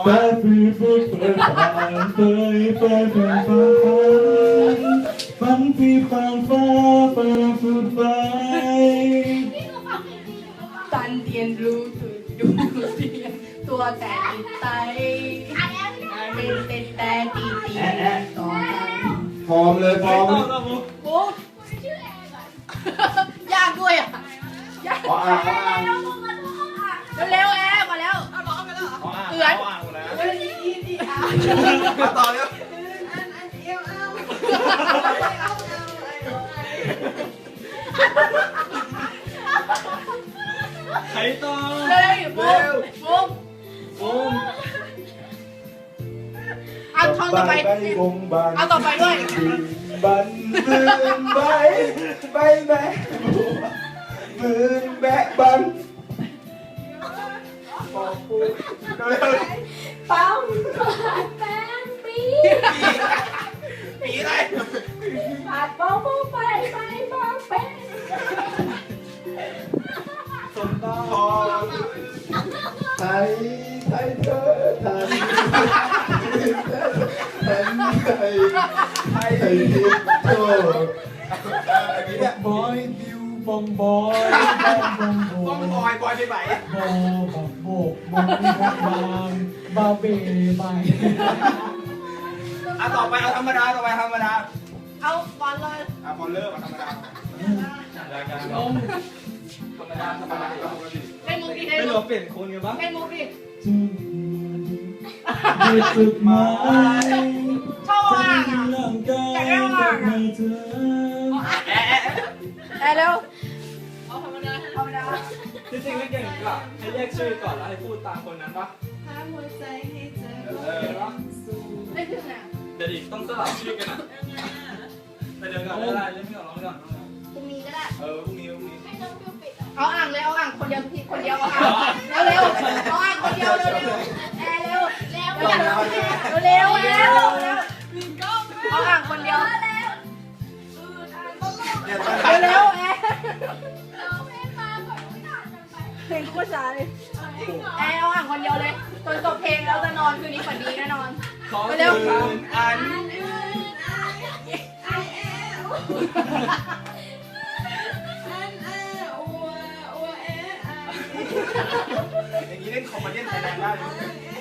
ไปฟีฟีเปิดฟังเปยเปยเปยฟังฟังฟังฟีฟังฟ้าเปิดฟุดไฟตันเตียนรู้ตุดดูเตียนตัวแต่ติดไตเต้นเต้นแต่ตีตีต่อกันพร้อมเลยพร้อมปุ๊บยากด้วยอะยาก มาต่อเร็วอันอันเอวเอาเอาเอาใครต่อเฮ้ยปุ๊บปุ๊บบูมเอาท่อนต่อไปบงบานเอาต่อไปด้วยบันบืนใบใบแบะบืนแบะบัน บอกกูเร็วปั๊มๆปีอะไรปาดป้องป้องไปไปป้องไปสมตาพอไทยไทยเธอไทยไทยไทยไทยไทยทิพย์โตอันบอยบิวบองบอยบองบองบอยบอยไปไหนบอบักโบกบอมีรักบางบาเบไปอะต่อไปเอาธรรมดาต่อไปธรรมดาเอาก่อนเลยอะพอเริ่มอะธรรมดารายการธรรมดาธรรมดาปกติเล่นมุกดิไม่เล่นรู้มุกว่าเปลี่ยนคนกันปะเล่นมุกดิจึงมีจุดหมายชอบใจอะร่างกายกับมือเธอแอะแอะเอ้ยเร็ว เอาธรรมดาธรรมดาจริงๆไม่เก่งก็ให้แยกชื่อก่อนแล้วให้พูดตามคนนั้นปะหาหัวใจให้เจอเออปะเล่นถึงอะเดี๋ยวอีกต้องสลับชื่อกันอะแต่เดี๋ยวก่อนไม่ได้เล่นไม่ก่อนร้องก่อนพรุ่งนี้ก็ได้เออพรุ่งนี้พรุ่งนี้เอาอ่างเลยเอาอ่างคนเดียวทีคนเดียวเอาอ่างเร็วเร็วๆเอาอ่างคนเดียวเร็วเร็วแอร์เร็วเร็วเร็วเร็วเร็วเร็วเอาอ่างคนเดียวเนี่ยเร็ว เพลงกูสาเลยแอร์เอาอ่างคนเดียวเลยจนจบเพลงแล้วจะนอนคืนนี้ฝันดีแน่นอน ขอเร็วคอันอันอาอัวอัวเออาอย่างนี้เล่นคอมเมดี้ไทยแลนด์ได้เลยเอ